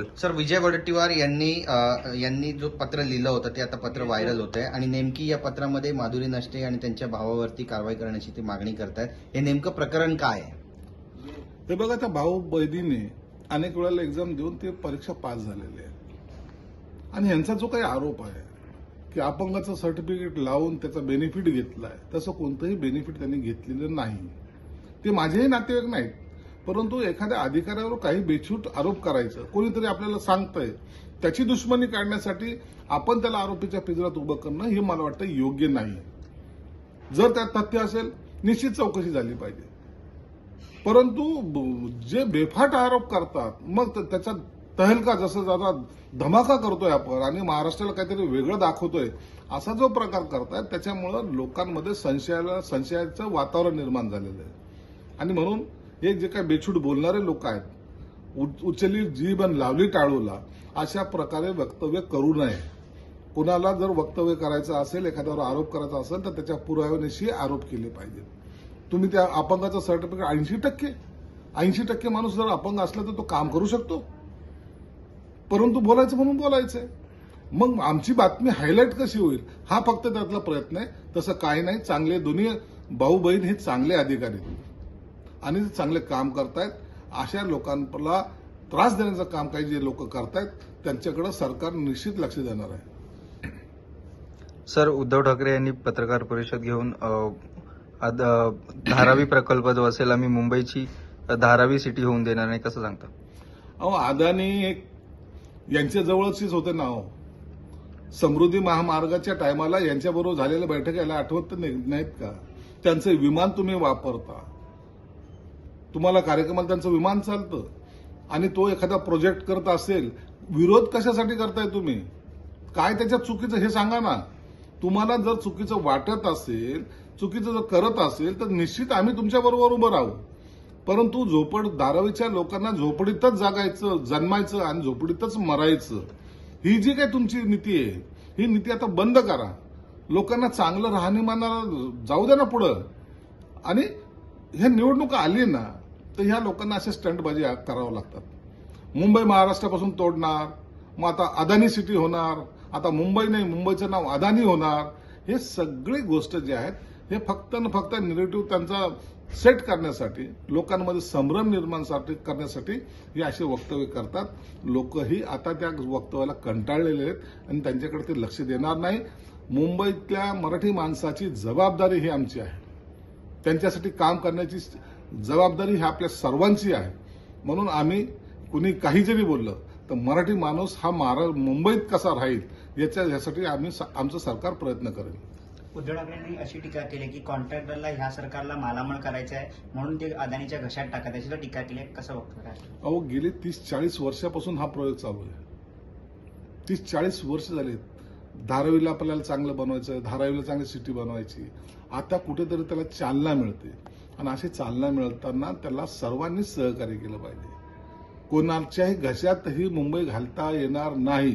Sir विजय वडेट्टीवार यांनी यांनी जो पत्र लिहिलं होतं ते आता पत्र व्हायरल होत आहे आणि नेमकी या पत्रामध्ये माधुरी नष्टे आणि त्यांच्या भावावरती कारवाई करण्याची ते मागणी करतायत. हे नेमकं प्रकरण काय आहे? हे बघा त्या भाऊ बहिणीने अनेक वेळेला एक्झाम देऊन ते परीक्षा पास झालेले आहे आणि यांचा जो काही आरोप आहे की अपंगाचं सर्टिफिकेट लावून त्याचा बेनिफिट घेतलाय तसं कोणतंही बेनिफिट त्यांनी घेतलेलं नाही. ते माझेही नातेवाईक नाहीत. परंतु एखाद्या अधिकाऱ्यावर काही बेछूट आरोप करायचं कोणीतरी आपल्याला सांगतंय त्याची दुश्मनी काढण्यासाठी आपण त्याला आरोपीच्या पिंजऱ्यात उभं करणं हे मला वाटतं योग्य नाही. जर त्यात तथ्य असेल निश्चित चौकशी झाली पाहिजे. परंतु जे बेफाट आरोप करतात मग त- त्याचा तहलका जसं जरा धमाका करतोय आपण आणि महाराष्ट्राला काहीतरी वेगळं दाखवतोय असा जो प्रकार करतात त्याच्यामुळं लोकांमध्ये संशयाला संशयाचं वातावरण निर्माण झालेलं आहे. आणि म्हणून हे जे काही बेछूट बोलणारे लोक आहेत उ- उचलली जीभ लावली टाळूला अशा प्रकारे वक्तव्य करू नये. कुणाला जर वक्तव्य करायचं असेल एखाद्यावर आरोप करायचा असेल तर त्याच्या पुराव्यानिशी आरोप केले पाहिजेत. तुम्ही त्या अपंगाचं सर्टिफिकेट ऐंशी टक्के ऐंशी टक्के माणूस जर अपंग असला तर तो काम करू शकतो. परंतु बोलायचं म्हणून बोलायचंय. मग आमची बातमी हायलाईट कशी होईल हा फक्त त्यातला प्रयत्न आहे. तसं काही नाही चांगले दोन्ही भाऊ बहीण हे चांगले अधिकारी आहेत. आणि चांगले काम करतायत. अशा लोकांना त्रास देण्याचं काम काही जे लोक करतायत त्यांच्याकडे सरकार निश्चित लक्ष देणार आहे. सर उद्धव ठाकरे यांनी पत्रकार परिषद घेऊन धारावी प्रकल्प जो असेल आम्ही मुंबईची धारावी सिटी होऊन देणार नाही कसं सांगता? अहो अदानी एक यांच्या जवळचीच होते ना हो समृद्धी महामार्गाच्या टायमाला यांच्याबरोबर झालेल्या बैठक याला आठवत नाहीत का? त्यांचं विमान तुम्ही वापरता. तुम्हाला कार्यक्रमाला त्यांचं विमान चालतं आणि तो एखादा प्रोजेक्ट करत असेल विरोध कशासाठी करताय तुम्ही? काय त्याच्यात चुकीचं हे सांगा ना. तुम्हाला जर चुकीचं वाटत असेल चुकीचं जर करत असेल तर निश्चित आम्ही तुमच्याबरोबर उभं राहू. परंतु झोपड धारावीच्या लोकांना झोपडीतच जागायचं जन्मायचं आणि झोपडीतच मरायचं. ही जी काही तुमची नीती आहे ही नीती आता बंद करा. लोकांना चांगलं राहणीमानाला जाऊ द्या ना पुढं. आणि ह्या निवडणुका आली ना तर ह्या लोकांना असे स्टंटबाजी करावं लागतात. मुंबई महाराष्ट्रापासून तोडणार मग आता अदानी सिटी होणार आता मुंबई नाही मुंबईचं नाव अदानी होणार हे सगळी गोष्ट जे आहेत हे फक्त न फक्त निगेटिव्ह त्यांचा सेट करण्यासाठी लोकांमध्ये संभ्रम निर्माण करण्यासाठी हे असे वक्तव्य करतात. लोकही आता त्या वक्तव्याला कंटाळलेले आहेत आणि त्यांच्याकडे ते लक्ष देणार नाही. मुंबईतल्या मराठी माणसाची जबाबदारी ही आमची आहे. त्यांच्यासाठी काम करण्याची जबाबदारी ही आपल्या सर्वांची आहे. म्हणून आम्ही कुणी काही जरी बोललं तर मराठी माणूस हा महारा मुंबईत कसा राहील याच्या यासाठी आम्ही आमचं सरकार प्रयत्न करेल. उद्धव ठाकरेंनी अशी टीका केली की कॉन्ट्रॅक्टरला ह्या सरकारला मालामाल करायचा आहे म्हणून ते अदानीच्या घशात टाकत याची टीका केली. कसं बघतो अहो गेले तीस चाळीस वर्षापासून हा प्रयोग चालू आहे. तीस चाळीस वर्ष झाले धारावीला आपल्याला चांगलं बनवायचं धारावीला चांगली सिटी बनवायची. आता कुठेतरी त्याला चालना मिळते. आणि अशी चालना मिळताना त्याला सर्वांनी सहकार्य केलं पाहिजे. कोणाच्याही घशातही मुंबई घालता येणार नाही.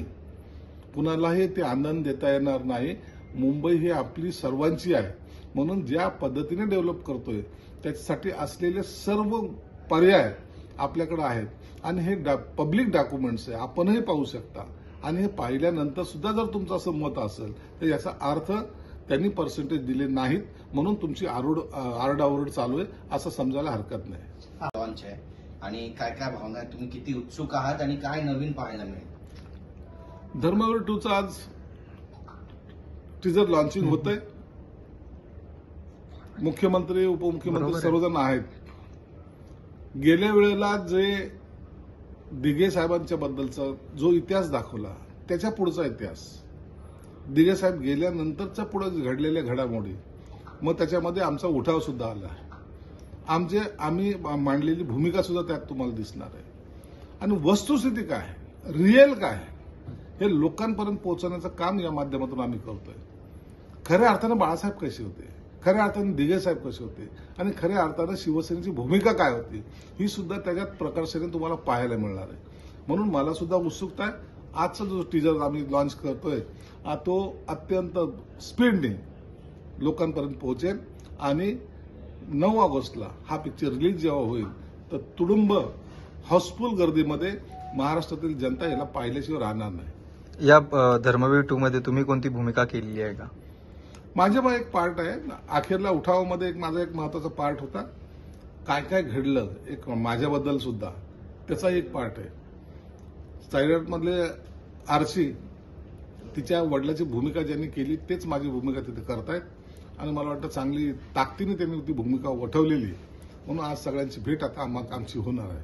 कुणालाही ते आनंद देता येणार नाही. मुंबई ही आपली सर्वांची आहे. म्हणून ज्या पद्धतीने डेव्हलप करतोय त्याच्यासाठी असलेले सर्व पर्याय आपल्याकडे आहेत. आणि हे डा पब्लिक डॉक्युमेंट्स आहे. आपणही पाहू शकता. आणि हे पाहिल्यानंतर सुद्धा जर तुमचं असं मत असेल तर याचा अर्थ त्यांनी पर्सेंटेज दिले नाहीत म्हणून तुमची आरोड आरडाओरड चालू आहे असं समजायला हरकत नाही. लॉन्च आहे. आणि काय काय भावना आहे तुम्ही किती उत्सुक आहात आणि काय नवीन पाहायला मिळेल? धर्मवीर टूचं आज टीजर लॉन्चिंग होतंय. मुख्यमंत्री उपमुख्यमंत्री आहे. सर्वजण आहेत. गेल्या वेळेला जे दिघे साहेबांच्या बद्दलचा जो इतिहास दाखवला त्याच्या पुढचा इतिहास. दिगेसाहेब गेल्यानंतरच्या पुढे घडलेल्या घडामोडी. मग त्याच्यामध्ये आमचा उठाव सुद्धा आला. आमचे आम्ही मांडलेली भूमिका सुद्धा त्यात तुम्हाला दिसणार आहे. आणि वस्तुस्थिती काय? रिअल काय? हे लोकांपर्यंत पोहोचवण्याचं काम या माध्यमातून आम्ही करतोय. खऱ्या अर्थानं बाळासाहेब कसे होते? खऱ्या अर्थानं दिगेसाहेब कसे होते? आणि खऱ्या अर्थानं शिवसेनेची भूमिका काय होती? ही सुद्धा त्याच्यात प्रकर्षाने तुम्हाला पाहायला मिळणार आहे. म्हणून मला सुद्धा उत्सुकता आहे. आजचा जो टीजर आम्ही लॉन्च करतोय तो अत्यंत स्पीडने लोकांपर्यंत पोहोचेल आणि नऊ ऑगस्टला हा पिक्चर रिलीज जेव्हा होईल तर तुडुंब हाऊसफुल गर्दीमध्ये महाराष्ट्रातील जनता याला पाहिल्याशिवाय राहणार नाही. या धर्मवीर टू मध्ये तुम्ही कोणती भूमिका केलेली आहे का? माझ्या पण एक पार्ट आहे. अखेरला उठावामध्ये एक माझा एक महत्त्वाचा पार्ट होता. काय काय घडलं एक माझ्याबद्दल सुद्धा त्याचा एक पार्ट आहे. सायराटमधले आरशी तिच्या वडिलाची भूमिका ज्यांनी केली तेच माझी भूमिका तिथे करतायत. आणि मला वाटतं चांगली ताकदीने त्यांनी ती भूमिका वठवलेली. म्हणून आज सगळ्यांची भेट आता आम्हा- आमची होणार आहे.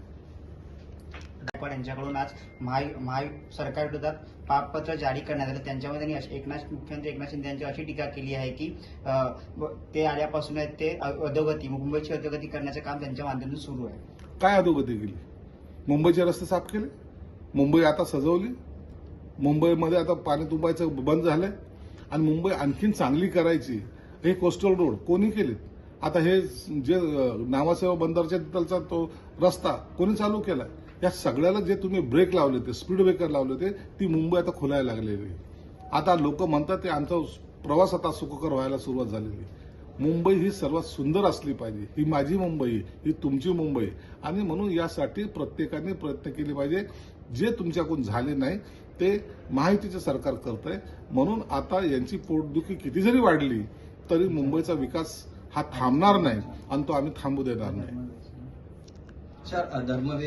गायकवाड यांच्याकडून आज महा महा सरकार विरोधात पापपत्र जारी करण्यात आलं. त्यांच्यामध्ये त्यांनी एकनाथ मुख्यमंत्री एकनाथ शिंदे यांची अशी टीका केली आहे की ते आल्यापासून आहेत ते अधोगती मुंबईची अधोगती करण्याचं काम त्यांच्या माध्यमातून सुरू आहे. काय अधोगती केली? मुंबईचे रस्ते साफ केले? मुंबई आता सजवली? मुंबईमध्ये आता पाणी तुंबायचं बंद झालंय आणि मुंबई आणखीन चांगली करायची हे कोस्टल रोड कोणी केलेत? आता हे जे नावासेवा बंदरच्या तिथलचा तो रस्ता कोणी चालू केलाय? या सगळ्याला जे तुम्ही ब्रेक लावले होते स्पीड ब्रेकर लावले होते ती मुंबई आता खुलायला लागलेली आता लोक म्हणतात ते आमचा प्रवास आता सुखकर व्हायला सुरुवात झालेली आहे. मुंबई ही सर्वात सुंदर असली पाहिजे. ही माझी मुंबई ही तुमची मुंबई. आणि म्हणून यासाठी प्रत्येकाने प्रयत्न केले पाहिजे. जे तुमच्याकडून झाले नाही ते माहितीचे सरकार करत आहे म्हणून आता यांची पोटदुखी किती जरी वाढली तरी मुंबईचा विकास हा थांबणार नाही आणि तो आम्ही थांबू देणार नाही. धर्मवीर